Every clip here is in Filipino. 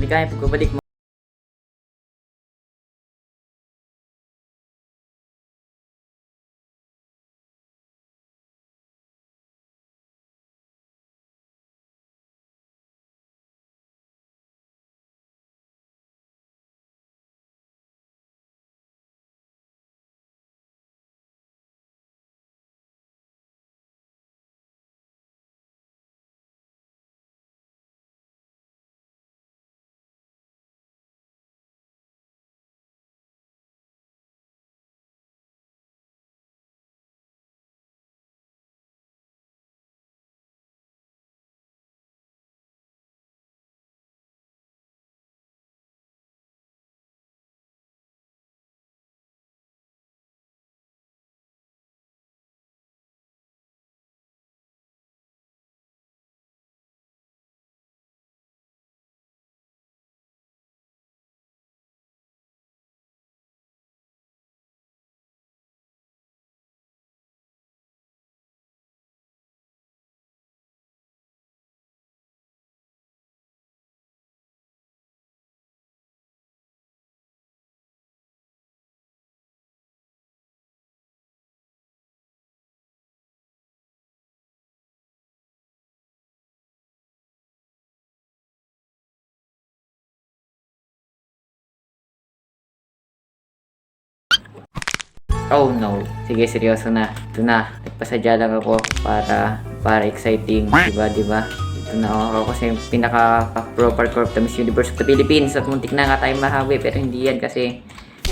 maligayang pagbabalik mo. Oh no. Sige, seryoso na. Ito na. Nagpasadya lang ako para para exciting. Diba, diba? Ito na ako kasi pinaka pro parkour of the Miss Universe of the Philippines at muntik na nga tayo mahawi pero hindi yan kasi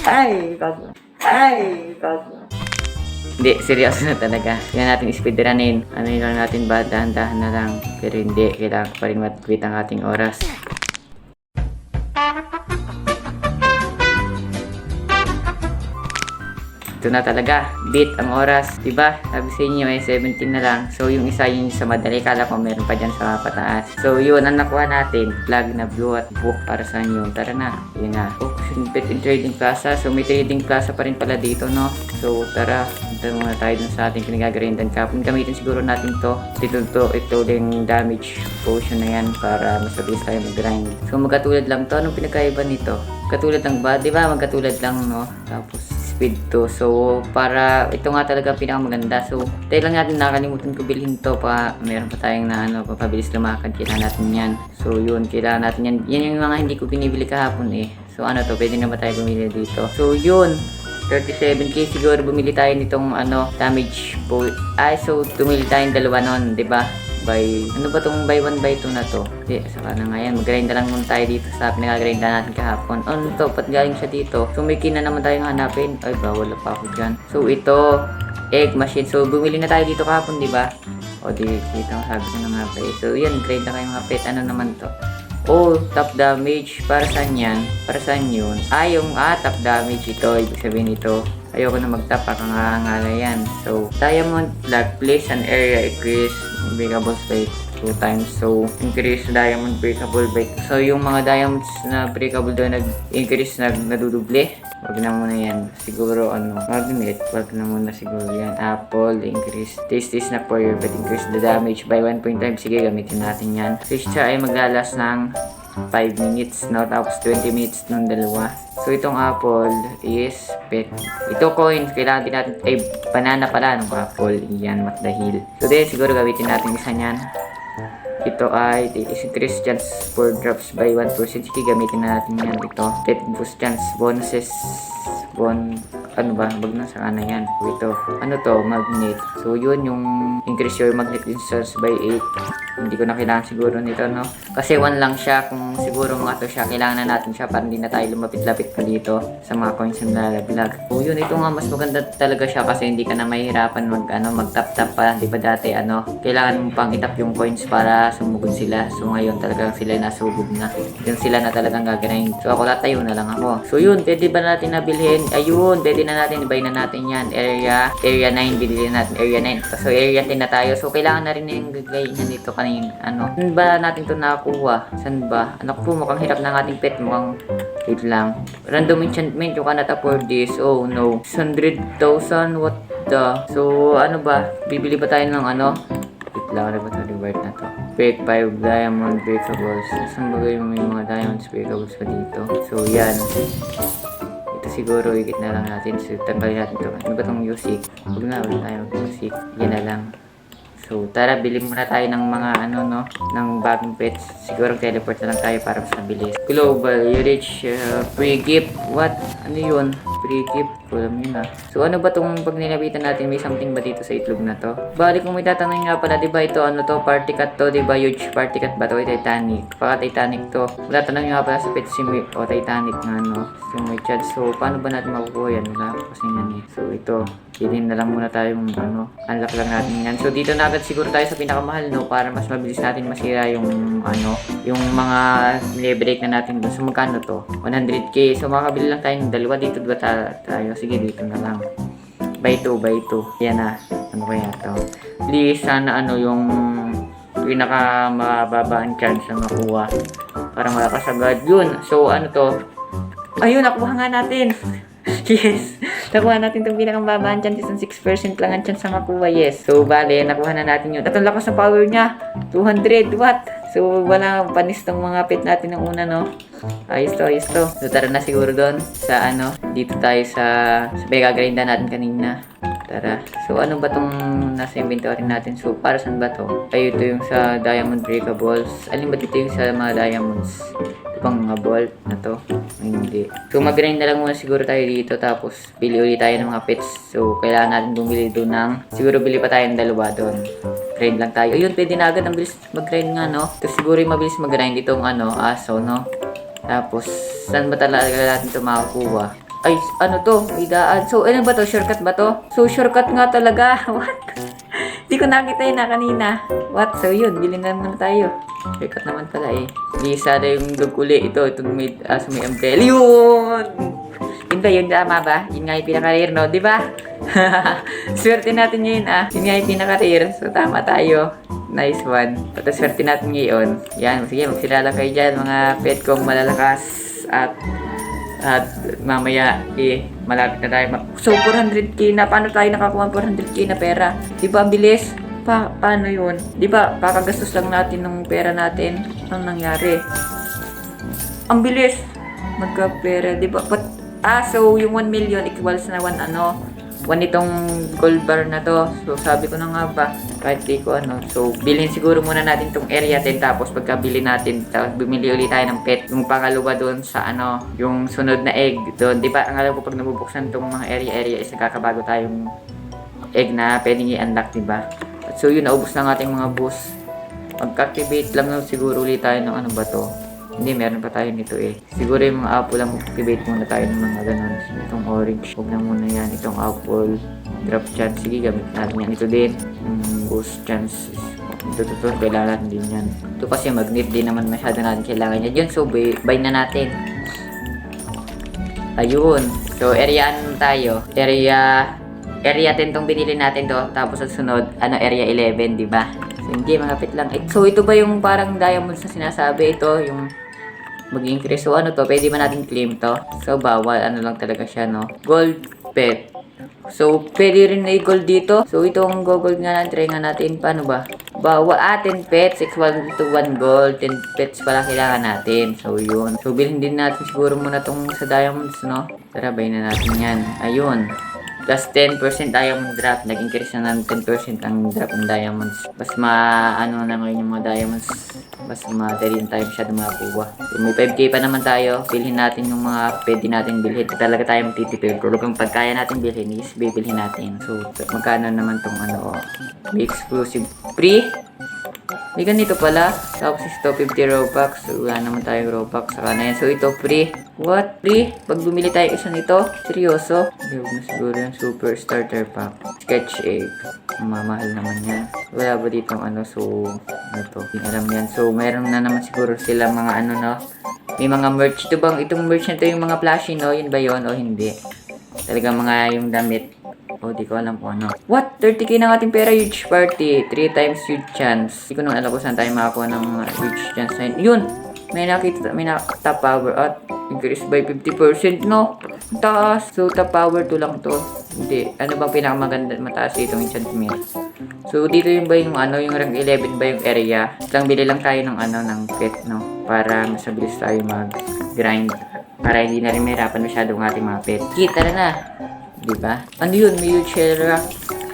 ay, bago. Ay, bago. Hindi, seryoso na talaga. Kailangan natin speedrunin. Ano lang natin ba? Dahan-dahan na lang. Pero hindi, kailangan pa rin matwit ang ating oras. Ito na talaga. Beat ang oras. Diba? Sabi sa inyo eh, 17 na lang. So, yung isa yun sa madali. Kala ko meron pa dyan sa pataas. So, yun ang nakuha natin. Flag na blue at book para sa inyo. Tara na. Yun na. Oh, Bet in Trading Plaza. So, may Trading Plaza pa rin pala dito, no? So, tara. Punta muna tayo dun sa ating pinagagarindan kapon. Gamitin siguro natin to. Dito to, ito yung damage potion na yan para mas mabilis tayo mag-grind. So, magkatulad lang to. Anong pinakaiba nito? Katulad lang ba? Di ba? Magkatulad lang, no? Tapos, speed to. So, para ito nga talaga pinakamaganda. So, tayo lang natin nakalimutan ko bilhin to pa. Meron pa tayong na ano, papabilis lumakad. Kailangan natin yan. So, yun. Kailangan natin yan. Yan yung mga hindi ko binibili kahapon eh. So, ano to? Pwede na ba tayo bumili dito? So, yun. 37k siguro bumili tayo nitong ano damage po ay so tumili tayong dalawa nun 'di ba by ano ba tong by 1 by 2 na to hindi saka na nga yan mag-grind na lang muna tayo dito sa pinag-grind na natin kahapon ano to pat galing siya dito so may kina naman tayong hanapin ay bawal pa ako dyan so ito egg machine so bumili na tayo dito kahapon di ba o di kita sabi ko na nga pa eh. so yan grind na kayo mga pet ano naman to Oh, top damage. Para saan yan? Para saan yun? Ah, yung ah, top damage ito. Ibig sabihin ito. Ayoko na mag-tap. Pakangangala yan. So, diamond flag. Place an area increase breakable by 2 times. So, increase diamond breakable by So, yung mga diamonds na breakable doon nag-increase, nag naduduble. Wag na muna yan. Siguro, ano, magnet. Wag na muna siguro yan. Apple, increase. This is na for your but increase the damage by 1.5. Sige, gamitin natin yan. Fish ay maglalas ng 5 minutes, no? Tapos 20 minutes nung dalawa. So, itong apple is pet. Ito coins, kailangan din natin, ay, banana pala ng apple. Yan, what the. So, then, siguro gamitin natin isa niyan. Ito ay is increase chance for drops by 1%. Sige, gamitin na natin yan. Ito, get boost chance bonuses. Bon, ano ba? Wag na sa kanan yan. Ito, ano to? Magnet. So, yun yung increase your magnet instance by 8. Hindi ko na kailangan siguro nito, no? Kasi 1 lang siya. Kung siguro mga to siya, kailangan na natin siya para hindi na tayo lumapit-lapit pa dito sa mga coins na nalaglag. So, yun. Ito nga, mas maganda talaga siya kasi hindi ka na mahirapan mag, ano, mag-tap-tap pa. Di ba dati, ano, kailangan mo pang itap yung coins para sumugod sila. So, ngayon talagang sila nasugod na. Yung sila na talagang gaganayin. So, ako latayo na lang ako. So, yun. Pwede ba natin nabilhin? Ayun. Pwede na natin. Ibay na natin yan. Area, area 9. Bilhin natin. Area 9. So, area 10 na tayo. So, kailangan na rin yung gagayin na dito kanina. Ano? Saan ba natin to nakakuha? Saan ba? Anak po, mukhang hirap ng ating pet. Mukhang Wait lang. Random enchantment. You cannot afford this. Oh, no. 100,000. What the? So, ano ba? Bibili ba tayo ng ano? Wait lang. Ano ba ito? Reward na to. Pick 5 diamond breakables. Saan ba yung may mga diamonds breakables pa dito? So, yan. Siguro, ikit na lang natin. So, tanggalin natin ito. Ano ba itong music? Huwag na, wala tayo music. Yan na lang. So, tara, bili muna tayo ng mga ano, no? Ng bagong pets. Siguro teleport na lang tayo para mas mabilis. Global, you reach uh, free gift. What? Ano yun? Free gift. Alam yun ah. So, ano ba tong pag nilapitan natin? May something ba dito sa itlog na to? Bali, kung may tatanungin nga pala, di ba ito, ano to? Party cut to, di ba? Huge party cut ba to? Titanic. Baka Titanic to. Wala tanongin nga pala sa pet sim o Titanic nga, no? So, may chat. So, paano ba natin makukuha yan? Wala kasi yan eh. So, ito. Bilhin na lang muna tayo yung ano, unlock lang natin yan. So dito na agad siguro tayo sa pinakamahal no para mas mabilis natin masira yung ano, yung mga nile-break na natin doon. So magkano to? 100k. So makakabili lang tayo ng dalawa dito ba ta- tayo? Sige dito na lang. By 2, by 2. Yan na. Ano kaya to? Please sana ano yung pinaka mababa chance na makuha para malakas agad. Yun. So ano to? Ayun, nakuha nga natin. yes. Nakuha natin itong pinakamababa ang chances ng 6% lang ang chance na makuha. Yes. So, bale, nakuha na natin yun. At ang lakas ng power niya. 200 watt. So, wala panis tong mga pet natin ng una, no? Ayos to, ayos to. So, tara na siguro doon sa ano. Dito tayo sa sa gagrinda natin kanina. Tara. So, ano ba tong nasa inventory natin? So, para saan ba to? Ay, ito yung sa diamond breakables. Alin ba dito yung sa mga diamonds? Bang mga bolt na to? Hindi. So, mag-grind na lang muna siguro tayo dito. Tapos, bili ulit tayo ng mga pets. So, kailangan natin bumili doon ng... Siguro bili pa tayo ng dalawa doon. Grind lang tayo. Ayun, pwede na agad. Ang bilis mag-grind nga, no? Ito siguro yung mabilis mag-grind itong ano, aso, no? Tapos, saan ba talaga natin ito makakuha? Ay, ano to? May daan. So, ano ba to? Shortcut ba to? So, shortcut nga talaga. What? Hindi ko nakita yun na kanina. What? So, yun. Bilhin na muna tayo. Shortcut naman pala eh. Di sana yung duguli. Ito, itong may, sa may umbrella. Yun! Yun ba yun? Tama ba? Yun nga yung pinaka-rare, no? Di ba? Swerte natin ngayon, ah. Yun nga yung pinaka-rare. So, tama tayo. Nice one. Pata swerte natin ngayon. Yan, sige, magsilala kayo dyan, mga pet kong malalakas. At at mamaya, eh, malapit na tayo. So, 400k na. Paano tayo nakakuha ng 400k na pera? Di ba, ang bilis? Pa paano yun? Di ba, kakagastos lang natin ng pera natin. Anong nangyari? Ang bilis! Magka-pera, di ba? But, ah, so, yung 1 million equals na 1 ano, 1 itong gold bar na to. So, sabi ko na nga ba, kahit di ko ano. So, bilhin siguro muna natin tong area 10 tapos pagkabili natin, tapos bumili ulit tayo ng pet. Yung pangalawa doon sa ano, yung sunod na egg doon. Di ba, ang alam ko pag nabubuksan tong mga area-area is nakakabago tayong egg na pwedeng i-unlock, di ba? So, yun, naubos na ng ating mga boost. Mag-activate lang na siguro ulit tayo ng ano ba to. Hindi, meron pa tayo nito eh. Siguro yung mga apple lang mag-activate muna tayo ng mga ganun. Itong orange, huwag na muna yan. Itong apple, drop chance. Sige, gamit natin yan. Ito din, yung boost chance. Ito, ito, ito, kailangan din yan. Ito kasi magnet din naman masyado natin kailangan yan. Yun, so buy, buy na natin. Ayun. So, area ano tayo? Area area 10 tong binili natin do. Tapos sa sunod, ano, area 11, di ba? So, hindi, malapit lang. Eh, so, ito ba yung parang diamonds na sinasabi? Ito, yung mag-increase. So, ano to? Pwede ba natin claim to? So, bawal. Ano lang talaga siya, no? Gold pet. So, pwede rin na gold dito. So, itong gold nga natin, try nga natin. Paano ba? Bawal. Ah, 10 pets. Equal to 1 gold. 10 pets pala kailangan natin. So, yun. So, bilhin din natin siguro muna tong sa diamonds, no? Tara, bayin na natin yan. Ayun. Plus 10% diamond drop. Nag-increase na ng 10% ang drop ng diamonds. Mas ma, ano na ngayon yung mga diamonds. Mas madali na tayo masyado makakuha. So, may 5k pa naman tayo. Bilhin natin yung mga pwede natin bilhin. Talaga tayo magtitipid. Pero kung pagkaya natin bilhin is bibilhin natin. So, magkano naman tong ano, oh. May exclusive free. May ganito pala. Tapos ito, 50 Robux. So, wala naman tayong Robux. Saka na yan. So, ito, free. What? Free? Pag bumili tayo isa nito? Seryoso? Hindi, huwag na siguro yung Super Starter Pack. Sketch egg. Mamahal naman yan. Wala ba dito ano? So, ano to? Hindi alam yan. So, mayroon na naman siguro sila mga ano, no? May mga merch. Ito bang, itong merch na to yung mga plushie, no? Yun ba yun o hindi? Talaga mga yung damit. Oh, di ko alam kung ano. What? 30k ng ating pera, huge party. 3 times huge chance. Hindi ko naman alam kung saan tayo makakuha ng huge chance na yun. May nakita, may na top power at increase by 50%, no? Taas. So, top power to lang to. Hindi. Ano bang pinakamaganda, mataas itong enchantment? So, dito yung ba yung ano, yung rank 11 ba yung area? Lang bili lang tayo ng ano, ng pet, no? Para mas mabilis tayo mag-grind. Para hindi na rin mahirapan masyado ang ating mga pet. Kita na na. Di ba? Ano yun? May Shellrock.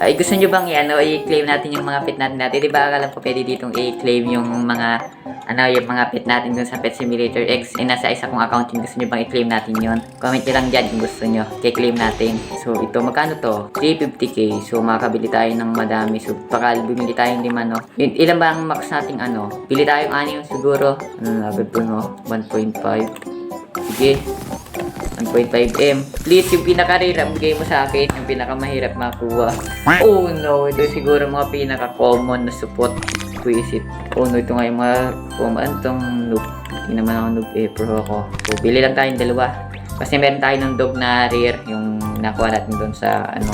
Ay, gusto nyo bang i-ano, i-claim natin yung mga pet natin natin? Di ba akala po pwede ditong i-claim yung mga ano, yung mga pet natin dun sa Pet Simulator X. Eh, nasa isa kong account yun. Gusto nyo bang i-claim natin yun? Comment nyo lang dyan kung gusto nyo. I-claim natin. So, ito, magkano to? 350k. So, makakabili tayo ng madami. So, baka bumili tayong lima, no? Yun, ilan ba ang max nating ano? Bili tayong anim siguro. Ano na, agad po, no? 1.5. Sige. 1.5M. Please, yung pinaka-rare, bigay mo sa akin. Yung pinaka-mahirap makuha. Oh no, ito siguro mga pinaka-common na support. Visit. Oh no, ito nga yung mga common. Itong noob. Hindi naman ako noob eh, pro ako. So, bili lang tayong dalawa. Kasi meron tayo ng dog na rare. Yung nakuha natin doon sa ano.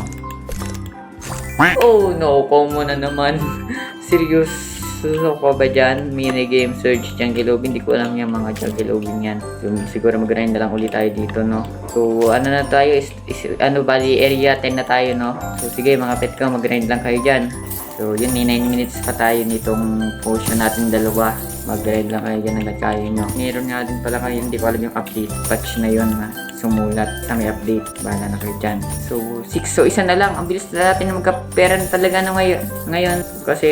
Oh no, common na naman. Serious. Suso ko ba dyan? Minigame search Lobby. Hindi ko alam yung mga Lobby yan. So, siguro mag-grind na lang ulit tayo dito, no? So, ano na tayo? Is, is- ano, bali, area 10 na tayo, no? So, sige, mga pet ko, mag-grind lang kayo dyan. So, yun, may 9 minutes pa tayo nitong potion natin dalawa. Mag-grind lang kayo dyan hanggat kaya nyo. Meron nga din pala kayo, hindi ko alam yung update. Patch na yun, ha? sumulat sa may update. Bahala na kayo dyan. So, 6. So, isa na lang. Ang bilis na natin na magkapera na talaga na ngayon. Ngayon, kasi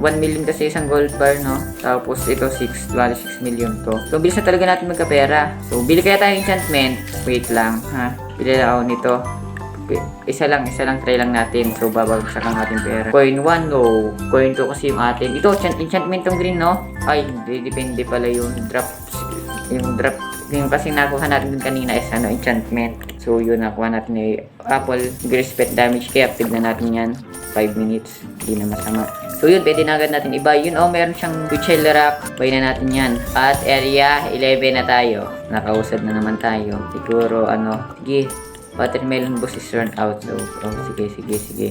1 million kasi isang gold bar, no? Tapos ito 6, bali 6 million to. So, bilis na talaga natin magkapera. So, bili kaya tayo enchantment. Wait lang, ha? Bili lang ako nito. Isa lang, isa lang try lang natin. So, babagsak ang ating pera. Coin 1, no. Coin 2 kasi yung atin. Ito, enchant- enchantment tong green, no? Ay, hindi. Depende pala yung drop. Yung drop. Yung kasi nakuha natin dun kanina is ano, enchantment. So, yun, nakuha natin yung apple. Pet damage. Kaya na natin yan. 5 minutes. Hindi na masama. So yun, pwede na agad natin iba. Yun, oh, meron siyang Tuchel Rock. Buy na natin yan. At area 11 na tayo. Nakausad na naman tayo. Siguro, ano, sige, watermelon boss is run out. So, oh, sige, sige, sige.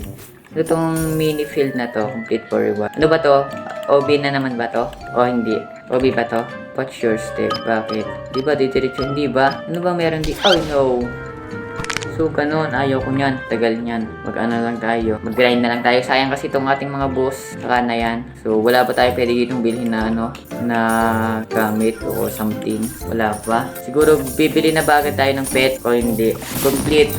Ito tong mini field na to, complete for reward. Ano ba to? OB na naman ba to? O hindi? OB ba to? What's your step? Bakit? Di ba didiretso? Hindi ba? Ano ba meron di? Oh no! So, ganun. Ayaw ko niyan. Tagal niyan. Mag-ano lang tayo. Mag-grind na lang tayo. Sayang kasi itong ating mga boss. Saka na yan. So, wala pa tayo pwede ditong bilhin na ano, na gamit o something. Wala pa. Siguro, bibili na ba agad tayo ng pet o hindi. Complete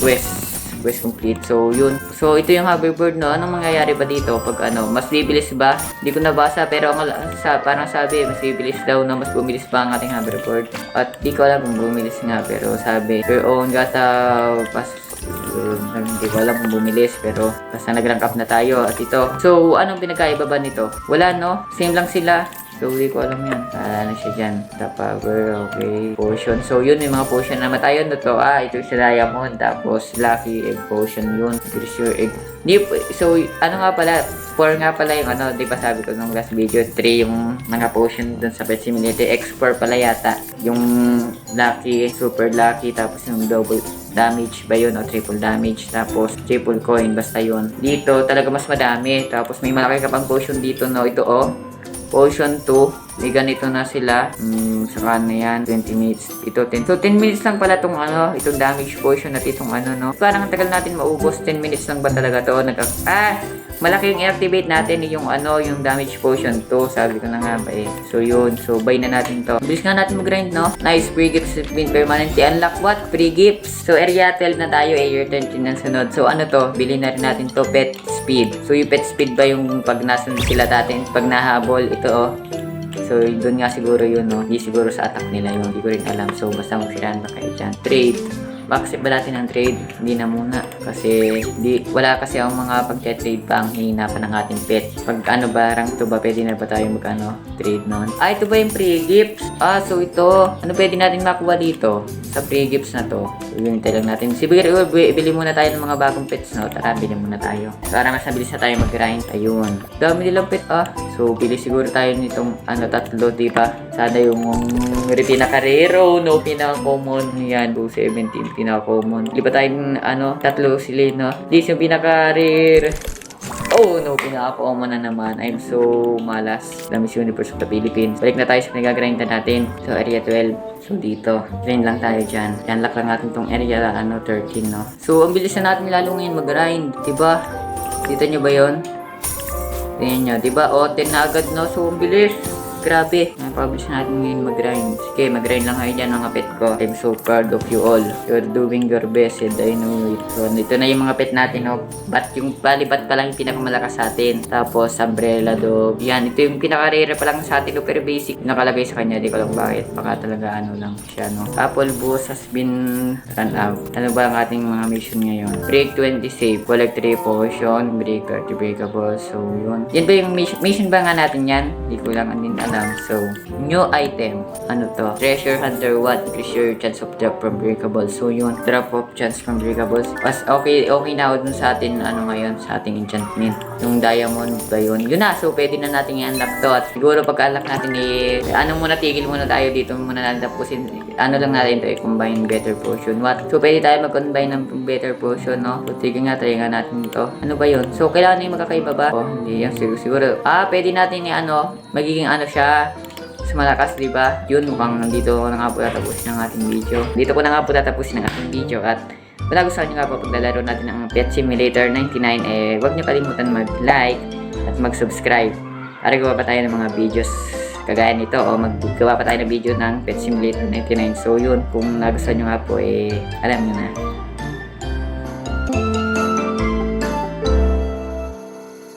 quest. Quest complete. So, yun. So, ito yung hoverboard, no? Anong mangyayari ba dito? Pag ano, mas bibilis ba? Hindi ko nabasa, pero ang, sa, parang sabi, mas bibilis daw na mas bumilis pa ang ating hoverboard. At di ko alam kung bumilis nga, pero sabi, your own gata pas uh, hindi ko alam kung bumilis pero basta nag-rank up na tayo at ito so anong pinagkaiba ba nito wala no same lang sila So, hindi ko alam yan. Ah, ano siya dyan? The power, okay. Potion. So, yun, may mga potion na matayon na to. Ah, ito si diamond. Tapos, lucky egg potion yun. Pretty sure egg. Di, so, ano nga pala, 4 nga pala yung ano, di ba sabi ko nung last video, 3 yung mga potion dun sa Pet Simulator. X4 pala yata. Yung lucky, super lucky, tapos yung double damage ba yun o triple damage tapos triple coin basta yun dito talaga mas madami tapos may malaki ka pang potion dito no ito oh Potion 2. May ganito na sila. Hmm, saka na yan. 20 minutes. Ito 10. So, 10 minutes lang pala itong ano, itong damage potion at itong ano, no. Parang ang tagal natin maubos. 10 minutes lang ba talaga to? Nagka ah! Malaki yung i-activate natin yung ano, yung damage potion to. Sabi ko na nga ba eh. So, yun. So, buy na natin to. Bilis nga natin mag-grind, no? Nice. Free gifts been permanently unlock. What? Free gifts. So, area 12 na tayo eh. Year 13 ng sunod. So, ano to? Bili na rin natin to. Pet speed. So, yung pet speed ba yung pag nasan sila natin? Pag nahabol, ito oh. So, doon nga siguro yun, no? Hindi siguro sa attack nila yun. Hindi ko rin alam. So, basta magsiraan na kayo dyan. Trade. Bakit ba natin ang trade? Hindi na muna. Kasi, di, wala kasi ang mga pag-trade pa ang hihina pa ng ating pet. Pag ano ba, rank to ba, pwede na ba tayo mag ano, trade nun? Ah, ito ba yung free gifts? Ah, so ito. Ano pwede natin makuha dito? Sa free gifts na to. So, yun lang natin. Bi- bili muna tayo ng mga bagong pets, no? Tara, bili muna tayo. Para mas mabilis na tayo mag-grind. Ayun. Dami nilang pet, ah. So, bili siguro tayo nitong, ano, tatlo, di ba? Sana yung um, pinaka-rare, no? Pinaka-common. Yan, 217, pinaka-common. Di ba tayong, ano, tatlo sila, no? This yung pinaka-rare. Oh no, pinaka-common na naman. I'm so malas. The Miss Universe of the Philippines. Balik na tayo sa pinagagrind na natin. So, area 12. So, dito. Grind lang tayo dyan. Unlock lang natin tong area, ano, 13, no? So, ang bilis na natin lalo ngayon mag-grind. Diba? Kita nyo ba yon? Tingnan nyo, di ba? O, 10 na agad no? So, ang bilis. Grabe. Napublish natin ngayon mag-grind. Sige, mag-grind lang kayo dyan mga pet ko. I'm so proud of you all. You're doing your best and I know it. So, ito na yung mga pet natin. No? Bat yung bali bat pa lang yung pinakamalakas sa atin. Tapos, umbrella dog. Yan, ito yung pinaka-rare pa lang sa atin. No? Pero basic nakalagay sa kanya. Di ko lang bakit. Baka talaga ano lang siya. No? Apple Boost has been run out. Ano ba ang ating mga mission ngayon? Break 20 save. Collect 3 potion. Break 30 breakable. So, yun. Yan ba yung mission? Mission ba nga natin yan? Di ko lang din alam. So, new item. Ano to? Treasure Hunter 1. Increase your chance of drop from breakable. So, yun. Drop of chance from breakables. Mas okay, okay na dun sa atin, ano ngayon, sa ating enchantment. Yung diamond ba yun? Yun na. So, pwede na natin i-unlock to. At siguro pagka-unlock natin, eh, ano muna, tigil muna tayo dito muna natin tapusin. Ano lang natin to, i-combine better potion. What? So, pwede tayo mag-combine ng better potion, no? So, sige nga, try nga natin to. Ano ba yun? So, kailangan yung magkakaiba ba? Oh, hindi yan. Siguro, siguro. Ah, pwede natin i-ano, magiging ano siya, mas malakas, di ba? Yun, mukhang nandito ko na nga po tatapusin ang ating video. Dito ko na nga po tatapusin ang ating video at wala gusto nyo nga po paglalaro natin ng Pet Simulator 99 eh huwag nyo kalimutan mag-like at mag-subscribe. Para gawa pa tayo ng mga videos kagaya nito o maggawa pa tayo ng video ng Pet Simulator 99 so yun kung nagustuhan nyo nga po eh alam nyo na